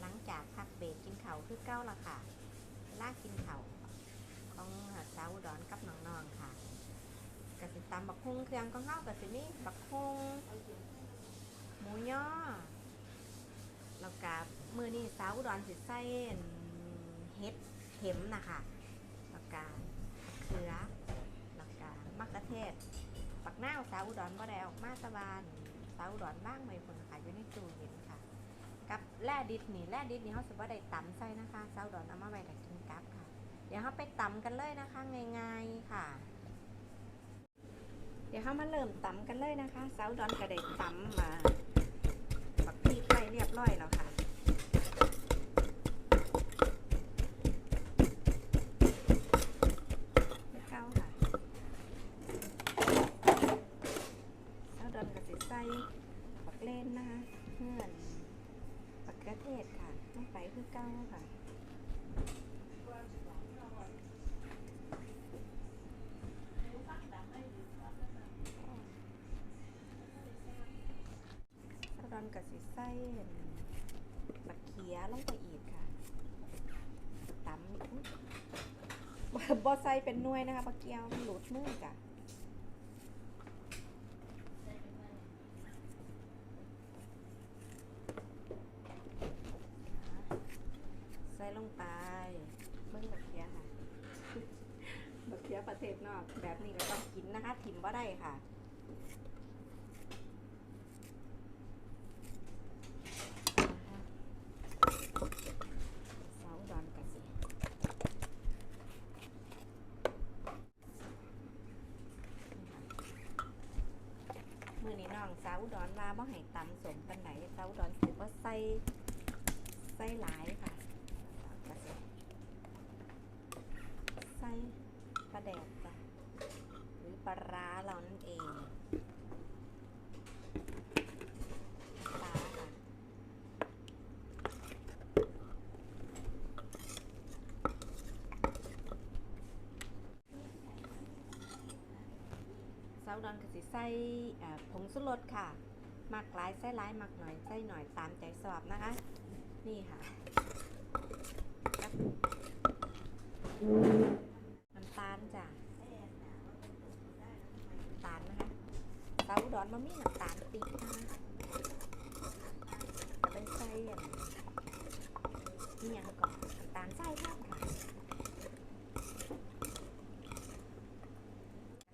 หลังจากพักเบรกกินเขาคือเก้าละค่ะลากกินเขาของสาวดอนกับน้องๆค่ะกสิตำบักฮงเครื่องของเฮาก็สิมีบักฮงหมูย่อแล้วก็มื้อนี้สาวอุดอนสิใส่เห็ดเข็มนะคะแล้วก็เขือแล้วก็มะเขือเทศปักหน้าสาวอุดรบ่ได้ออกมาตะวันสาวอุดรบ้างไหมคนขายอยู่ในตู้เย็นค่ะ กับแร่ดิบนี่แร่ดิบนี่เขาสิบ่ได้ตำใส่นะคะสาวอุดรเอามาไว้แต่กินกับค่ะ เดี๋ยวเขาไปตำกันเลยนะคะง่ายๆค่ะ เดี๋ยวเขามาเริ่มตำกันเลยนะคะสาวอุดรก็ได้ตำมาปักพริกไปเรียบร้อยแล้วค่ะ เก้าค่ะ แล้วดอนกับสิใส่ปักเล่นนะคะเพื่อนปักกระเทศค่ะ ต้องไป คือเก้าค่ะแล้วดอนกับสิใส่ปักเขียลงไปอีกค่ะตำบ่บ่ใส่เป็นน่วยนะคะปักเกียวมันหลุดมือจ้ะ ใส่ลงไปเบิ้งบักเขียค่ะ บัก เขียประแบบนี้ก็ต้องกินนะคะ ถิ่มว่าได้ค่ะเสาดอนกันสิมือนี้น้องสาวดอนว่าบ่ให้ตำสมกันไหนสาวดอนสิบ่ใส่ใส่หลายค่ะก็สิใส่ปลาแดกจ้ะหรือ ปลาร้าเรานั่นเองปลาค่ะเซาดอนก็สิใส่ผงสุรสค่ะมักหลายใส่หลายมักหน่อยใส่หน่อยตามใจสอบนะคะ นี่ค่ะบน้ำตาลจ้ะน้ำตาลนะคะเซาด อนมันมีน้ำตาลติ๊กนะคะจะเป็นใส่อย่างนี่ยังก่อนน้ำตาลใส่ครับค่ะ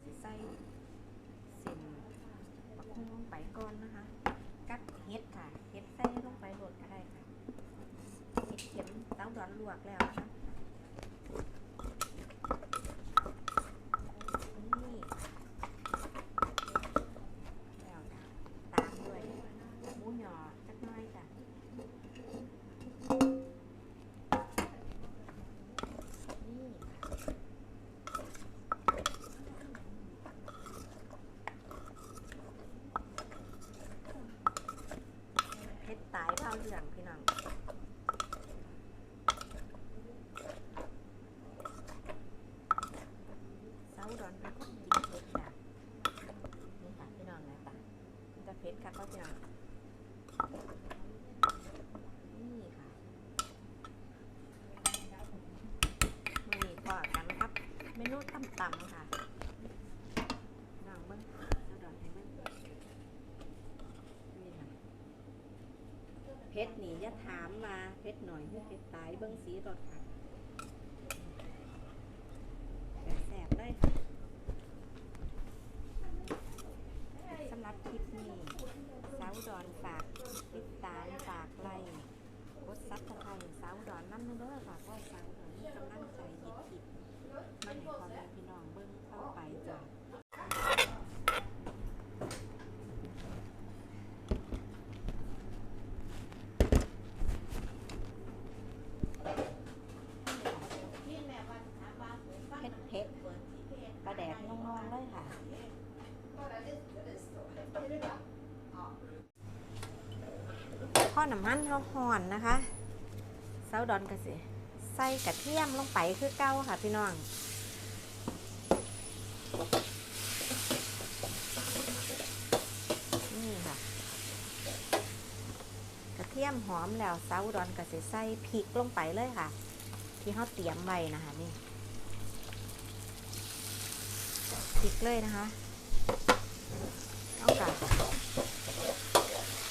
สิใส่เส้นบักรงลงไปก่อนนะคะ กับเห็ดค่ะ เห็ดใส่ลงไปโหลดก็ได้ค่ะ เห็ดเข็มเต้าดอนลวกแล้วนะคะนี่แล้วค่ะตามด้วยหมูหยอจักหน้อยจ้ะนี่ค่ะ เพชรตายเผาเหลืองพี่น้องเศร้าดอนเป็นคนกินเพชรแบบนี่ค่ะพี่น้องนะจ๊ะมันจะเพชรค่ะก็พี่น้องนี่ค่ะมือนี้พอกันครับ เมนูต่ำๆค่ะน้องเบิ้งเศร้าดอนให้เบิ้งนี่ค่ะ เพชรนี่อย่าถามมาเพชรหน่อยเพชรตายเบิ้งสีรถค่ะแสบๆเลยสำหรับคลิปนี้สาวดอนฝากติดตามฝากไลค์กดซับสไครต์สาวดอนน้ำเด้อฝากว่าสาวดอนกำลังใจเห็ดคลิปมาให้พ่อม่พี่น้อ น้ำมันเฮาห่อนนะคะเซาดอนกระสิใส่กระเทียมลงไปคือเก้าค่ะ พี่น้องนี่ค่ะ กระเทียมหอมแล้วเซาดอนกระสิใส่พริกลงไปเลยค่ะ ที่เขาเตรียมไว้นะคะนี่พริกเลยนะคะ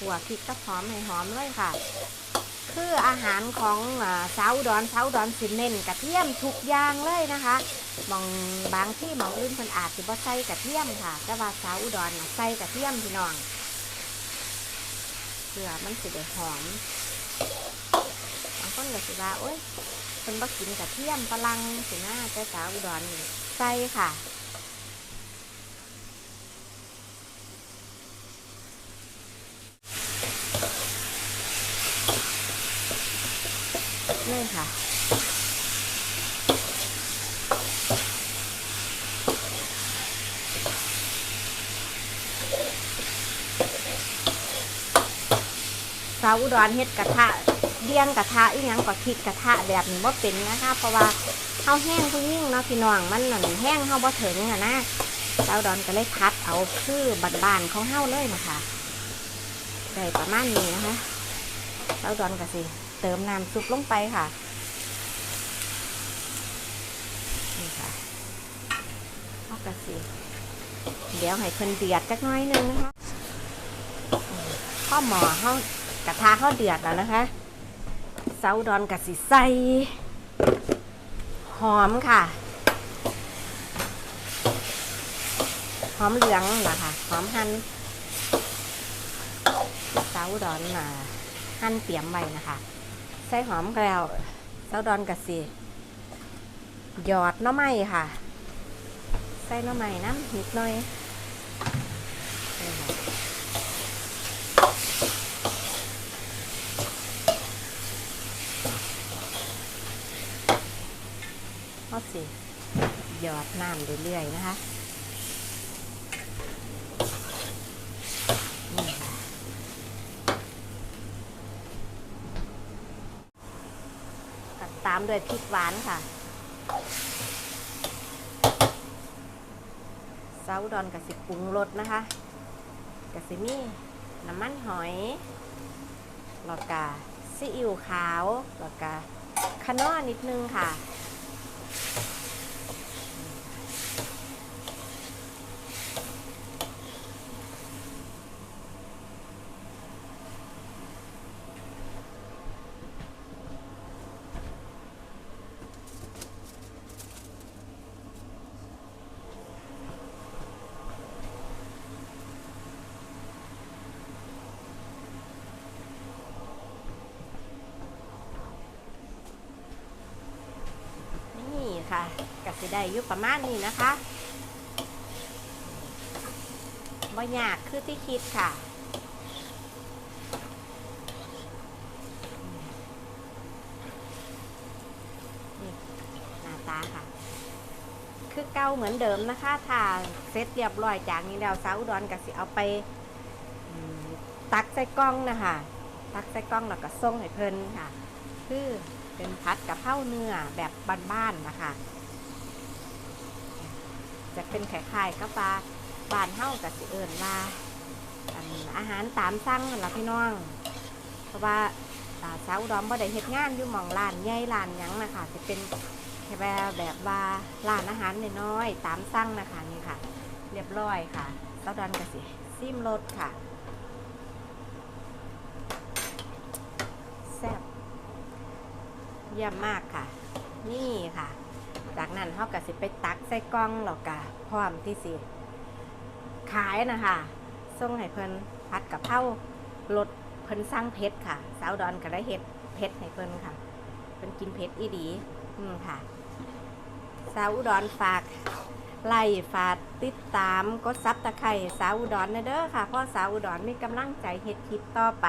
วพริกกับหอมให้หอมเลยค่ะ คืออาหารของอ่าสาวอุดรสาวอุดรสิเน้นกระเทียมทุกอย่างเลยนะคะมองบางที่มองอื่นเพิ่นอาจสิบ่ใส่กระเทียมค่ะ แต่ว่าสาวอุดรน่ะใส่กระเทียมพี่น้องเพื่อมันสิได้หอมบางคนก็สิว่าโอ๊ยเพิ่นบ่กินกระเทียมฝรั่งสินะแต่สาวอุดรนี่ใส่ค่ะ เลย ค่ะ สาวอุดรเฮ็ดกระทะเลี้ยงกระทะอีหยังก็คิดกระทะแบบนี้บ่เป็นนะคะ เพราะว่าเฮาแห้งผู้ยิ่งเนาะพี่น้องมันนั่นแห้งเฮาบ่ถึงอะนะสาวอุดรก็เลยพัดเอาคือบ้านๆของเฮาเลยนะคะได้ประมาณนี้นะคะสาวอุดรก็สิ เติมน้ำซุปลงไปค่ะนี่ค่ะเอากระสิเดี๋ยวให้เพิ่นเดือดจักน้อยนึงนะคะข้อหมอเขากระทะเขาเดือดแล้วนะคะเซาดอนกะสิใส่หอมค่ะ หอมเหลืองนะคะหอมหั่นเซาดอนน่ะหั่นเตรียมไว้นะคะ ใส่หอมแล้วเต้าดอนกะสิหยอดน้ำไม้ค่ะ ใส่น้ำไม้น้ำนิดหน่อยเอาสิหยอดน้ำเรื่อยๆนะคะนี่ค่ะ ตัดตามด้วยพริกหวานค่ะเซาดอนกับสิปรุงรสนะคะกับสิมีน้ำมันหอยแล้วก็ซีอิ๊วขาวแล้วก็คานอนิดนึงค่ะ นี่ ค่ะกสิได้อยู่ประมาณนี้นะคะบ่ยากคือที่คิดค่ะน่าตาค่ะคือเก่าเหมือนเดิมนะคะถ้าเสร็จเรียบร้อยจากนี้แล้วสาวอุดรก็สิเอาไปตักใส่กล้องนะคะ ตักใส่กล้องแล้วก็ส่งให้เพิ่นค่ะ คือ เป็นพัดกับเพราเนื้อแบบบ้านๆนะคะ จะเป็นคล้ายๆกับปลาบานเฮากับสิเอิญว่าอาหารตามสั่งละพี่น้อง เพราะว่าอ่าสาวดอมบ่ได้เฮ็ดงานอยู่หม่องร้านใหญ่ร้านยังนะคะจะเป็นแค่แบบว่าร้านอาหารน้อยๆตามสั่งนะคะนี่ค่ะ เรียบร้อยค่ะสาวดอนก็สิซิมรสค่ะแซ่บ เยี่ยมมากค่ะ นี่ค่ะ จากนั้นเขาก็สิไปตักใส่กล่องแล้วก็พร้อมที่สิขายนะคะส่งให้เพิ่นพัดกับเผารสเพิ่นสร้างเพชรค่ะสาวดอนก็ได้เฮ็ดเพชรให้เพิ่นค่ะเพิ่นกินเพชรอีดีอืมค่ะสาวอุดรฝากไล่ฝากติดตามกดซับตะไคร่สาวอุดรนะเด้อค่ะเพ่อสาวอุดรมีกำลังใจเฮ็ดคลิปต่อไป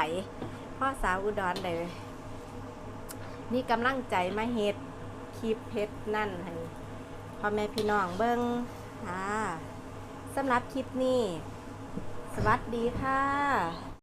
เพ่อสาวอุดรได้ นี่กำลังใจมาเฮ็ดคลิปเพชรนั่นให้พ่อแม่พี่น้องเบิ้งค่ะสำหรับคลิปนี้ สวัสดีค่ะ